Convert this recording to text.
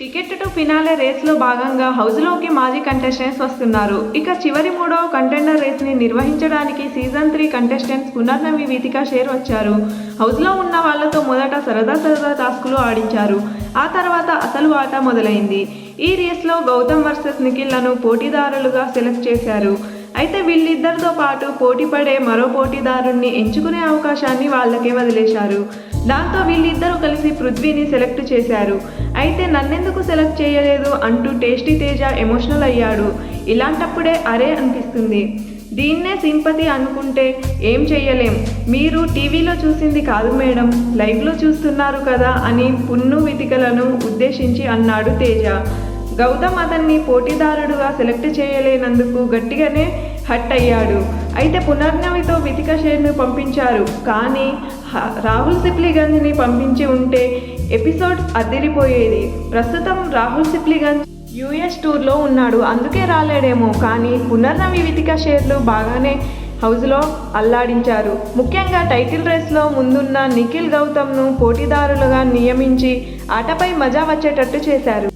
Ticket to finale రేస్లో భాగంగా హౌస్లోకి మాజీ కంటెస్టెంట్స్ వస్తున్నారు. ఇక చివరి మూడవ కంటెండర్ రేస్ని నిర్వహించడానికి season three contestants Punarnavi Vithika Sher వచ్చారు. హౌస్లో ఉన్న వాళ్ళతో మొదట సరదా సరదా టాస్కులు ఆడించారు. ఆ తర్వాత అసలు ఆట మొదలైంది. ఈ రేస్లో గౌతమ్ వర్సెస్ నిఖిల్లను పోటీదారులుగా సెలెక్ట్ చేశారు. అయితే వీళ్ళిద్దరితో పాటు పోటీ పడే మరో పోటీదారుణ్ణి ఎంచుకునే అవకాశాన్ని వాళ్ళకే వదిలేశారు. దాంతో వీళ్ళిద్దరూ కలిసి పృథ్వీని సెలెక్ట్ చేశారు. అయితే నన్నెందుకు సెలెక్ట్ చేయలేదు అంటూ టేస్టీ తేజ ఎమోషనల్ అయ్యాడు. ఇలాంటప్పుడే అరే అనిపిస్తుంది. దీన్నే సింపతి అనుకుంటే ఏం చెయ్యలేం. మీరు టీవీలో చూసింది కాదు మేడం లైవ్లో చూస్తున్నారు కదా అని పున్ను వితికలను ఉద్దేశించి అన్నాడు తేజ. గౌతమ్ అతన్ని పోటీదారుడుగా సెలెక్ట్ చేయలేనందుకు గట్టిగానే హట్ అయ్యాడు అయితే పునర్నవితో వితిక షేర్ను పంపించారు. కానీ రాహుల్ సిప్లిగంజ్ని పంపించి ఉంటే ఎపిసోడ్ అదిరిపోయేది. ప్రస్తుతం రాహుల్ సిప్లిగంజ్ యుఎస్ టూర్లో ఉన్నాడు. అందుకే రాలేడేమో. కానీ పునర్నవి వితిక షేర్లు బాగానే హౌస్లో అల్లాడించారు. ముఖ్యంగా టైటిల్ రేస్లో ముందున్న నిఖిల్ గౌతమ్ను పోటీదారులుగా నియమించి ఆటపై మజా వచ్చేటట్టు చేశారు.